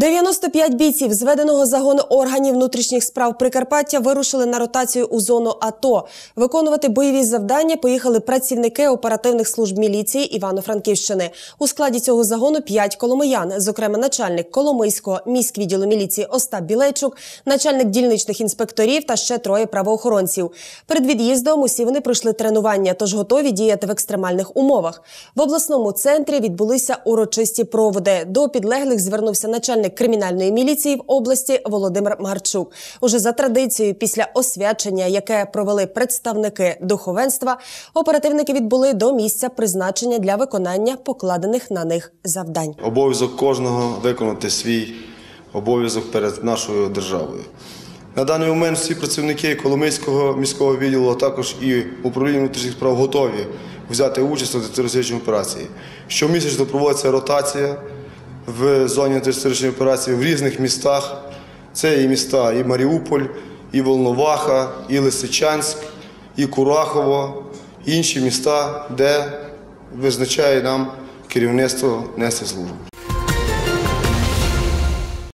95 бійців зведеного загону органів внутрішніх справ Прикарпаття вирушили на ротацію у зону АТО. Виконувати бойові завдання поїхали працівники оперативних служб міліції Івано-Франківщини. У складі цього загону 5 коломиян, зокрема начальник Коломийського міськвідділу міліції Остап Білейчук, начальник дільничних інспекторів та ще троє правоохоронців. Перед від'їздом усі вони пройшли тренування, тож готові діяти в екстремальних умовах. В обласному центрі відбулися урочисті проводи. До підлеглих звернувся начальник кримінальної міліції в області Володимир Марчук. Уже за традицією, після освячення, яке провели представники духовенства, оперативники відбули до місця призначення для виконання покладених на них завдань. Обов'язок кожного виконати свій обов'язок перед нашою державою. На даний момент всі працівники Коломийського міського відділу, а також і управління внутрішніх справ готові взяти участь в антитерористичній операції. Щомісячно проводиться ротація в зоні антитерористичної операції в різних містах. Це і міста і Маріуполь, і Волноваха, і Лисичанськ, і Курахово, інші міста, де визначає нам керівництво нести службу.